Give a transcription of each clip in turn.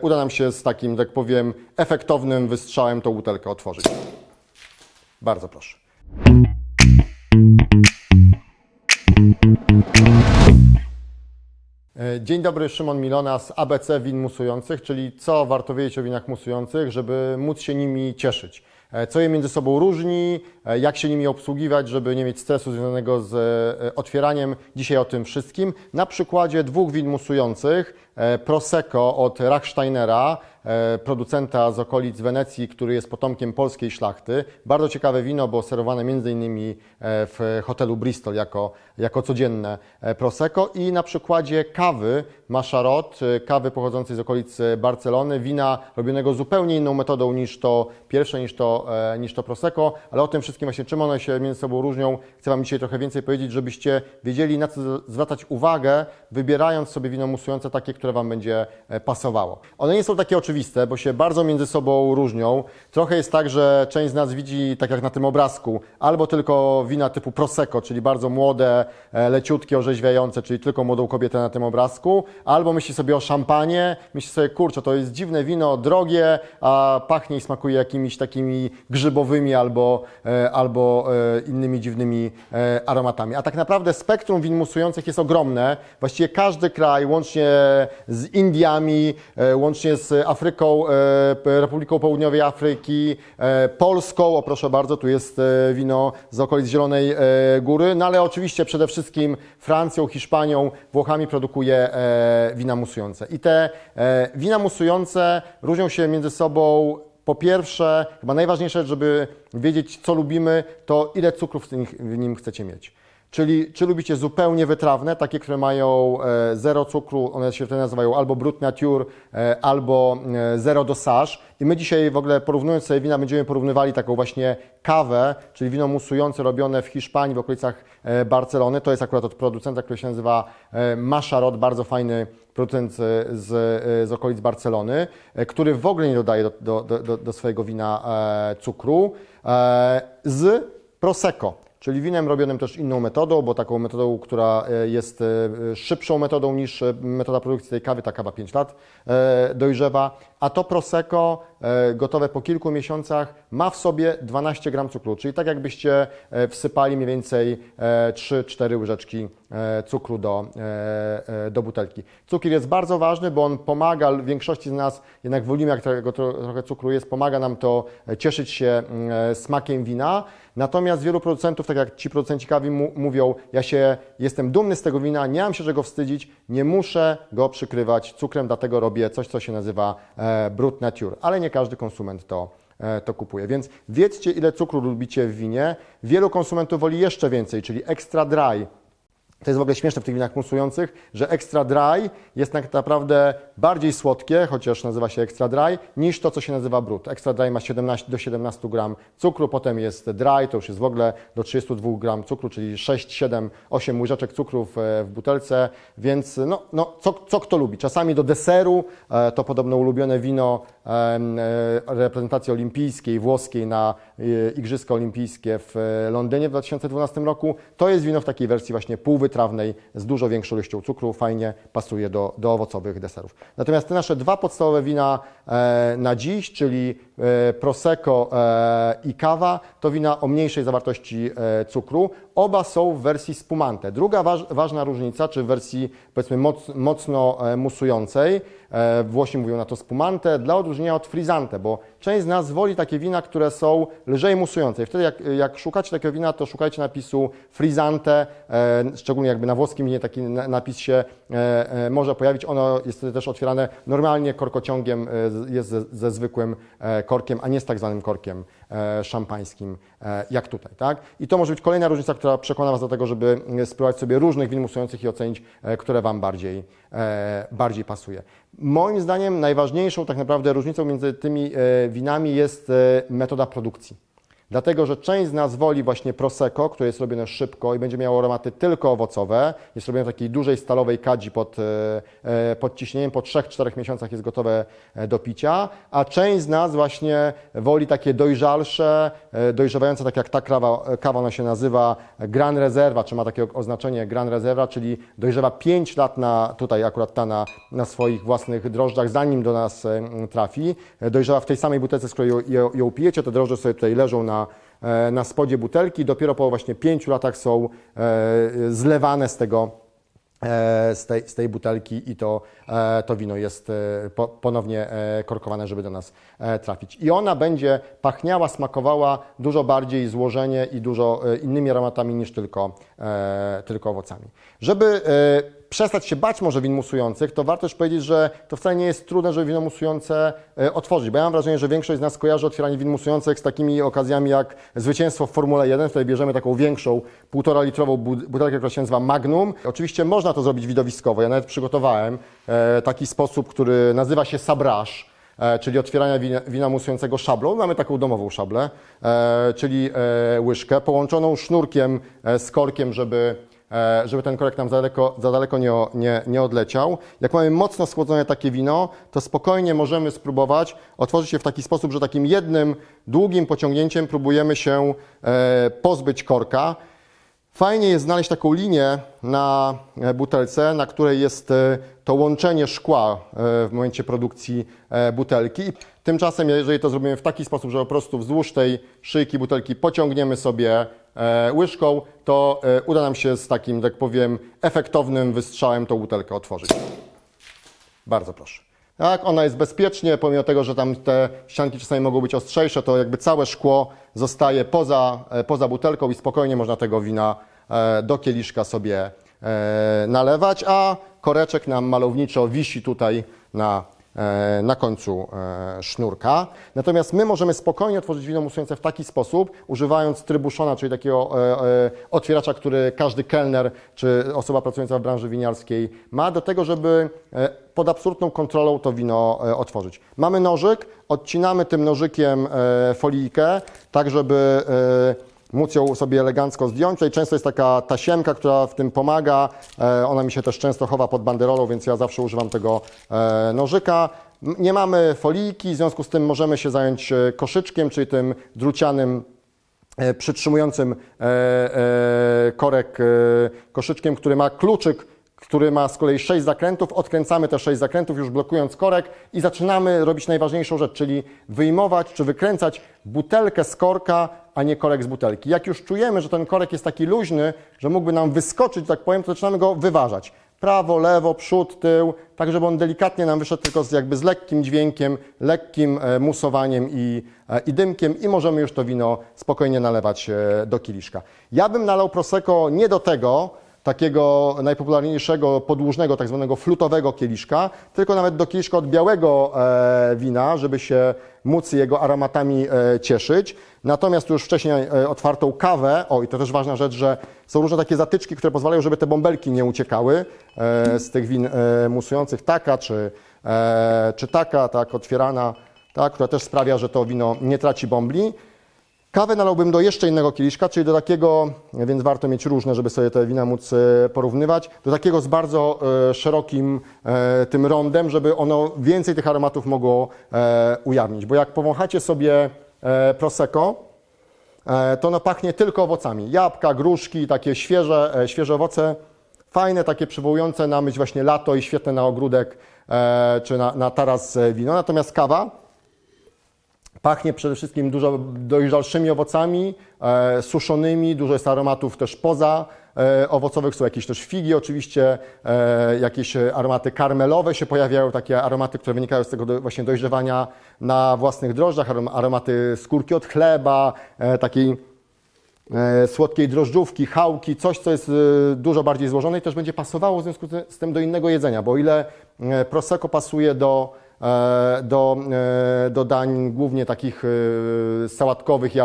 uda nam się z takim, tak powiem, efektownym wystrzałem tą butelkę otworzyć. Bardzo proszę. E, Dzień dobry, Szymon Milona z ABC Win Musujących, czyli co warto wiedzieć o winach musujących, żeby móc się nimi cieszyć. E, Co je między sobą różni, e, jak się nimi obsługiwać, żeby nie mieć stresu związanego z e, otwieraniem. Dzisiaj o tym wszystkim. Na przykładzie dwóch win musujących, Prosecco od Rachsteinera, producenta z okolic Wenecji, który jest potomkiem polskiej szlachty. Bardzo ciekawe wino, bo serwowane m.in. w hotelu Bristol jako, jako codzienne e, Prosecco i na przykładzie kawy Macharot, e, kawy pochodzącej z okolic e, Barcelony, wina robionego zupełnie inną metodą niż to pierwsze, niż to, e, niż to Prosecco, ale o tym wszystkim właśnie czym one się między sobą różnią, chcę Wam dzisiaj trochę więcej powiedzieć, żebyście wiedzieli na co zwracać uwagę, wybierając sobie wino musujące takie, które Wam będzie e, pasowało. One nie są takie oczywiste, bo się bardzo między sobą różnią. Trochę jest tak, że część z nas widzi, tak jak na tym obrazku, albo tylko wina typu Prosecco, czyli bardzo młode, e, leciutkie, orzeźwiające, czyli tylko młodą kobietę na tym obrazku, albo myśli sobie o szampanie, myśli sobie, kurczę, to jest dziwne wino, drogie, a pachnie i smakuje jakimiś takimi grzybowymi albo, e, albo e, innymi dziwnymi aromatami. A tak naprawdę spektrum win musujących jest ogromne. Właściwie każdy kraj, łącznie z Indiami, łącznie z Afryką, e, P- Republiką Południowej Afryki, e, Polską, o proszę bardzo, tu jest e, wino z okolic Zielonej e, Góry, no ale oczywiście przede wszystkim Francją, Hiszpanią, Włochami produkuje e, wina musujące. I te e, wina musujące różnią się między sobą po pierwsze, chyba najważniejsze, żeby wiedzieć, co lubimy, to ile cukru w nim, w nim chcecie mieć. Czyli czy lubicie zupełnie wytrawne, takie, które mają e, zero cukru, one się wtedy nazywają albo brut nature, albo e, zero dosage. I my dzisiaj w ogóle porównując sobie wina, będziemy porównywali taką właśnie kawę, czyli wino musujące robione w Hiszpanii, w okolicach e, Barcelony. To jest akurat od producenta, który się nazywa Macharot, bardzo fajny producent z, z, okolic Barcelony, który w ogóle nie dodaje do, do, do- do, swojego wina cukru, z Prosecco, czyli winem robionym też inną metodą, bo taką metodą, która e, jest e, szybszą metodą niż e, metoda produkcji tej kawy, ta kawa 5 lat dojrzewa, a to Prosecco gotowe po kilku miesiącach ma w sobie 12 gram cukru, czyli tak jakbyście wsypali mniej więcej e, 3-4 łyżeczki cukru do, do butelki. Cukier jest bardzo ważny, bo on pomaga większości z nas, jednak wolimy jak tego tro, trochę cukru jest, pomaga nam to cieszyć się mm, smakiem wina. Natomiast wielu producentów, tak jak ci producenci kawy mówią, ja się jestem dumny z tego wina, nie mam się czego wstydzić, nie muszę go przykrywać cukrem, dlatego robię coś, co się nazywa e, brut nature, ale nie każdy konsument to e, to kupuje. Więc wiedzcie, ile cukru lubicie w winie. Wielu konsumentów woli jeszcze więcej, czyli extra dry. To jest w ogóle śmieszne w tych winach musujących, że extra dry jest tak naprawdę bardziej słodkie, chociaż nazywa się extra dry, niż to, co się nazywa brut. Extra dry ma 17 do 17 gram cukru, potem jest dry, to już jest w ogóle do 32 gram cukru, czyli 6, 7, 8 łyżeczek cukru w, w butelce, więc no, no co, co kto lubi. Czasami do deseru, e, to podobno ulubione wino e, reprezentacji olimpijskiej, włoskiej na e, Igrzyska Olimpijskie w e, Londynie w 2012 roku. To jest wino w takiej wersji właśnie półwytrawnej z dużo większą ilością cukru, fajnie pasuje do, do owocowych deserów. Natomiast te nasze dwa podstawowe wina e, na dziś, czyli e, Prosecco e, i kawa, to wina o mniejszej zawartości cukru. Oba są w wersji spumante. Druga waż, ważna różnica, czy w wersji powiedzmy moc, mocno musującej, Włosi mówią na to spumante, dla odróżnienia od frizzante, bo część z nas woli takie wina, które są lżej musujące. I wtedy jak, jak szukacie takiego wina, to szukajcie napisu frizzante, e, szczególnie jakby na włoskim winie taki na- napis się e, e, może pojawić. Ono jest wtedy też otwierane normalnie korkociągiem, e, jest ze, ze zwykłym e, korkiem, a nie z tak zwanym korkiem e, szampańskim, e, jak tutaj. Tak? I to może być kolejna różnica, która przekona Was do tego, żeby e, spróbować sobie różnych win musujących i ocenić, e, które Wam bardziej, e, bardziej pasuje. Moim zdaniem najważniejszą tak naprawdę różnicą między tymi e, winami jest e, metoda produkcji. Dlatego, że część z nas woli właśnie Prosecco, które jest robione szybko i będzie miało aromaty tylko owocowe. Jest robione w takiej dużej stalowej kadzi pod, e, e, pod ciśnieniem. Po 3-4 miesiącach jest gotowe e, do picia. A część z nas właśnie woli takie dojrzalsze, dojrzewające, tak jak ta kawa, kawa ona się nazywa Gran Reserva, czy ma takie oznaczenie Gran Reserva, czyli dojrzewa 5 lat na, tutaj akurat ta na, na swoich własnych drożdżach, zanim do nas trafi. Dojrzewa w tej samej butelce, z której ją, ją pijecie. Te drożdże sobie tutaj leżą na, e, na spodzie butelki. Dopiero po właśnie 5 latach są e, zlewane z tego e, z tej, z tej butelki i to, to wino jest po, ponownie korkowane, żeby do nas trafić. I ona będzie pachniała, smakowała dużo bardziej złożenie i dużo innymi aromatami niż tylko, tylko owocami. Żeby przestać się bać może win musujących, to warto też powiedzieć, że to wcale nie jest trudne, żeby wino musujące e, otworzyć, bo ja mam wrażenie, że większość z nas kojarzy otwieranie win musujących z takimi okazjami jak zwycięstwo w Formule 1, wtedy bierzemy taką większą, półtora litrową bu- butelkę, która się nazywa Magnum. Oczywiście można to zrobić widowiskowo, ja nawet przygotowałem e, taki sposób, który nazywa się sabraż, e, czyli otwierania wina, wina musującego szablą. Mamy taką domową szablę, czyli łyżkę połączoną sznurkiem z korkiem, żeby żeby ten korek nam za daleko, za daleko nie, nie, nie odleciał. Jak mamy mocno schłodzone takie wino, to spokojnie możemy spróbować otworzyć je w taki sposób, że takim jednym długim pociągnięciem próbujemy się e, pozbyć korka. Fajnie jest znaleźć taką linię na e, butelce, na której jest e, to łączenie szkła e, w momencie produkcji e, butelki. Tymczasem, jeżeli to zrobimy w taki sposób, że po prostu wzdłuż tej szyjki butelki pociągniemy sobie e, łyżką, to e, uda nam się z takim, tak powiem, efektownym wystrzałem tą butelkę otworzyć. Bardzo proszę. Tak, ona jest bezpiecznie, pomimo tego, że tam te ścianki czasami mogą być ostrzejsze, to jakby całe szkło zostaje poza, e, poza butelką i spokojnie można tego wina e, do kieliszka sobie e, nalewać, a koreczek nam malowniczo wisi tutaj na, e, na końcu e, sznurka. Natomiast my możemy spokojnie otworzyć wino musujące w taki sposób, używając trybuszona, czyli takiego e, e, otwieracza, który każdy kelner czy osoba pracująca w branży winiarskiej ma, do tego, żeby e, pod absolutną kontrolą to wino e, otworzyć. Mamy nożyk, odcinamy tym nożykiem e, folijkę, tak żeby e, móc ją sobie elegancko zdjąć. Tutaj często jest taka tasiemka, która w tym pomaga. E, Ona mi się też często chowa pod banderolą, więc ja zawsze używam tego e, nożyka. Nie mamy folijki, w związku z tym możemy się zająć e, koszyczkiem, czyli tym drucianym przytrzymującym korek koszyczkiem, który ma kluczyk, który ma z kolei 6 zakrętów. Odkręcamy te 6 zakrętów, już blokując korek i zaczynamy robić najważniejszą rzecz, czyli wyjmować czy wykręcać butelkę z korka, a nie korek z butelki. Jak już czujemy, że ten korek jest taki luźny, że mógłby nam wyskoczyć, tak powiem, to zaczynamy go wyważać. Prawo, lewo, przód, tył, tak żeby on delikatnie nam wyszedł tylko z, jakby z lekkim dźwiękiem, lekkim e, musowaniem i, e, i dymkiem i możemy już to wino spokojnie nalewać e, do kieliszka. Ja bym nalał Prosecco nie do tego, takiego najpopularniejszego podłużnego, tak zwanego flutowego kieliszka, tylko nawet do kieliszka od białego e, wina, żeby się móc jego aromatami e, cieszyć. Natomiast już wcześniej e, otwartą kawę, o i to też ważna rzecz, że są różne takie zatyczki, które pozwalają, żeby te bąbelki nie uciekały z tych win musujących, taka czy, czy taka, tak, otwierana, tak, która też sprawia, że to wino nie traci bąbli. Kawę nalałbym do jeszcze innego kieliszka, czyli do takiego, więc warto mieć różne, żeby sobie te wina móc e, porównywać, do takiego z bardzo e, szerokim e, tym rondem, żeby ono więcej tych aromatów mogło ujawnić. Bo jak powąchacie sobie Prosecco, to ono pachnie tylko owocami. Jabłka, gruszki, takie świeże, świeże owoce, fajne, takie przywołujące na myśl właśnie lato i świetne na ogródek czy na, na taras wino. Natomiast kawa Pachnie przede wszystkim dużo dojrzalszymi owocami, e, suszonymi, dużo jest aromatów też poza e, owocowych, są jakieś też figi oczywiście, e, jakieś aromaty karmelowe się pojawiają, takie aromaty, które wynikają z tego do, właśnie dojrzewania na własnych drożdżach, arom- aromaty skórki od chleba, e, takiej e, słodkiej drożdżówki, chałki, coś, co jest e, dużo bardziej złożone i też będzie pasowało w związku z tym do innego jedzenia, bo o ile e, Prosecco pasuje do, do, e, do dań głównie takich e, sałatkowych i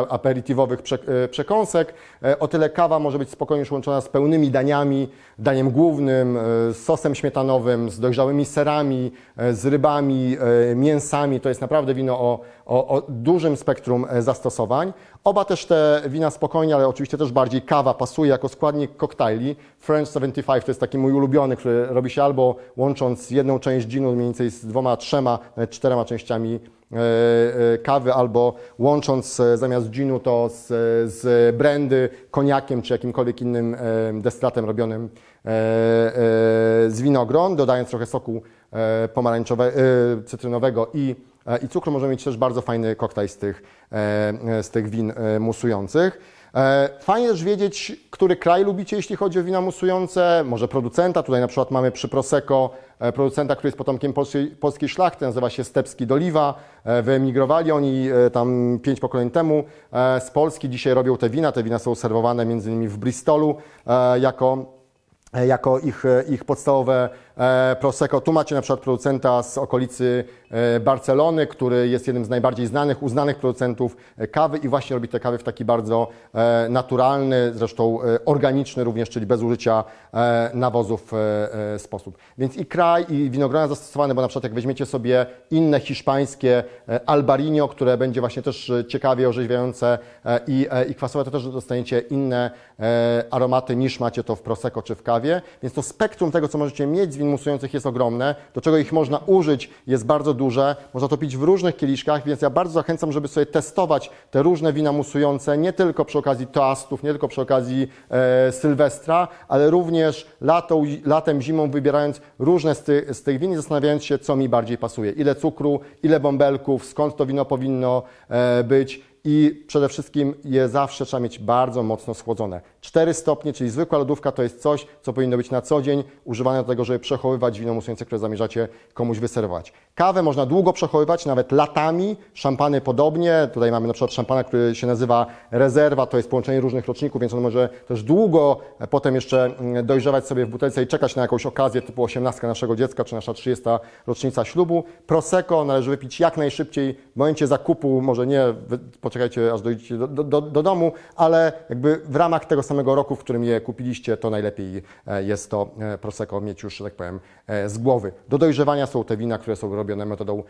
e, przekąsek. E, O tyle kawa może być spokojnie już łączona z pełnymi daniami, daniem głównym, e, z sosem śmietanowym, z dojrzałymi serami, e, z rybami, e, mięsami. To jest naprawdę wino o, o, o dużym spektrum e, zastosowań. Oba też te wina spokojnie, ale oczywiście też bardziej kawa pasuje jako składnik koktajli. French 75 to jest taki mój ulubiony, który robi się albo łącząc jedną część ginu mniej więcej z dwoma, trzema, nawet czterema częściami e, e, kawy, albo łącząc e, zamiast ginu to z, z brandy, koniakiem czy jakimkolwiek innym destylatem robionym z winogron, dodając trochę soku pomarańczowego, cytrynowego i i cukru możemy mieć też bardzo fajny koktajl z tych, e, z tych win e, musujących. E, Fajnie też wiedzieć, który kraj lubicie, jeśli chodzi o wina musujące, może producenta. Tutaj na przykład mamy przy Prosecco e, producenta, który jest potomkiem polskiej, polskiej szlachty, nazywa się Stepski d'Oliva. E, Wyemigrowali oni e, tam pięć pokoleń temu e, z Polski. Dzisiaj robią te wina. Te wina są serwowane między innymi w Bristolu e, jako e, jako ich, e, ich podstawowe e, Prosecco. Tu macie na przykład producenta z okolicy e, Barcelony, który jest jednym z najbardziej znanych, uznanych producentów e, kawy i właśnie robi te kawy w taki bardzo e, naturalny, zresztą e, organiczny również, czyli bez użycia e, nawozów e, e, sposób. Więc i kraj, i winogrona zastosowane, bo na przykład jak weźmiecie sobie inne hiszpańskie e, Albarino, które będzie właśnie też e, ciekawie orzeźwiające e, i, e, i kwasowe, to też dostaniecie inne e, aromaty niż macie to w Prosecco czy w kawie. Więc to spektrum tego, co możecie mieć z musujących jest ogromne. Do czego ich można użyć jest bardzo duże. Można to pić w różnych kieliszkach, więc ja bardzo zachęcam, żeby sobie testować te różne wina musujące, nie tylko przy okazji toastów, nie tylko przy okazji e, Sylwestra, ale również lato, latem, zimą wybierając różne z, ty, z tych win i zastanawiając się, co mi bardziej pasuje. Ile cukru, ile bąbelków, skąd to wino powinno e, być i przede wszystkim je zawsze trzeba mieć bardzo mocno schłodzone. 4 stopnie, czyli zwykła lodówka to jest coś, co powinno być na co dzień używane do tego, żeby przechowywać wino musujące, które zamierzacie komuś wyserwować. Kawę można długo przechowywać, nawet latami, szampany podobnie. Tutaj mamy na przykład szampana, który się nazywa rezerwa, to jest połączenie różnych roczników, więc on może też długo e, potem jeszcze mm, dojrzewać sobie w butelce i czekać na jakąś okazję typu 18 naszego dziecka, czy nasza 30 rocznica ślubu. Prosecco należy wypić jak najszybciej, w momencie zakupu, może nie, poczekajcie aż dojdziecie do, do, do domu, ale jakby w ramach tego samego roku, w którym je kupiliście, to najlepiej e, jest to e, Prosecco mieć już, że tak powiem, e, z głowy. Do dojrzewania są te wina, które są robione metodą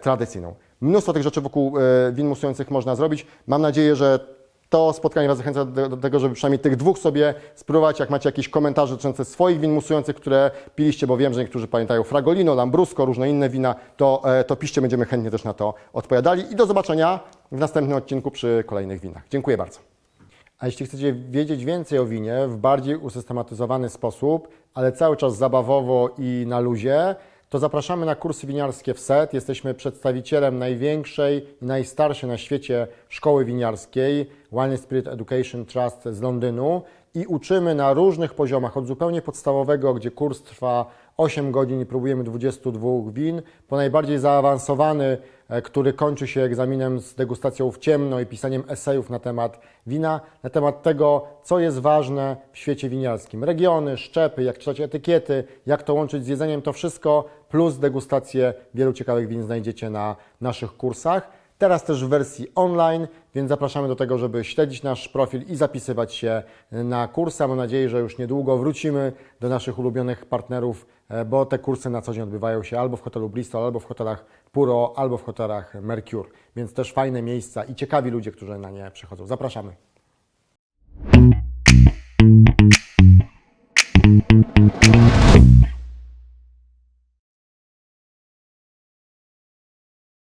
tradycyjną. Mnóstwo tych rzeczy wokół win musujących można zrobić. Mam nadzieję, że to spotkanie Was zachęca do, do tego, żeby przynajmniej tych dwóch sobie spróbować. Jak macie jakieś komentarze dotyczące swoich win musujących, które piliście, bo wiem, że niektórzy pamiętają Fragolino, Lambrusco, różne inne wina, to, e, to piszcie, będziemy chętnie też na to odpowiadali. I do zobaczenia w następnym odcinku przy kolejnych winach. Dziękuję bardzo. A jeśli chcecie wiedzieć więcej o winie w bardziej usystematyzowany sposób, ale cały czas zabawowo i na luzie, to zapraszamy na kursy winiarskie w SET. Jesteśmy przedstawicielem największej i najstarszej na świecie szkoły winiarskiej Wine Spirit Education Trust z Londynu i uczymy na różnych poziomach, od zupełnie podstawowego, gdzie kurs trwa 8 godzin i próbujemy 22 win, po najbardziej zaawansowany, e, który kończy się egzaminem z degustacją w ciemno i pisaniem esejów na temat wina, na temat tego, co jest ważne w świecie winiarskim. Regiony, szczepy, jak czytać etykiety, jak to łączyć z jedzeniem, to wszystko plus degustację wielu ciekawych win znajdziecie na naszych kursach. Teraz też w wersji online, więc zapraszamy do tego, żeby śledzić nasz profil i zapisywać się na kursy. Mam nadzieję, że już niedługo wrócimy do naszych ulubionych partnerów, e, bo te kursy na co dzień odbywają się albo w hotelu Bristol, albo w hotelach Puro, albo w hotelach Mercure. Więc też fajne miejsca i ciekawi ludzie, którzy na nie przychodzą. Zapraszamy. Thank you.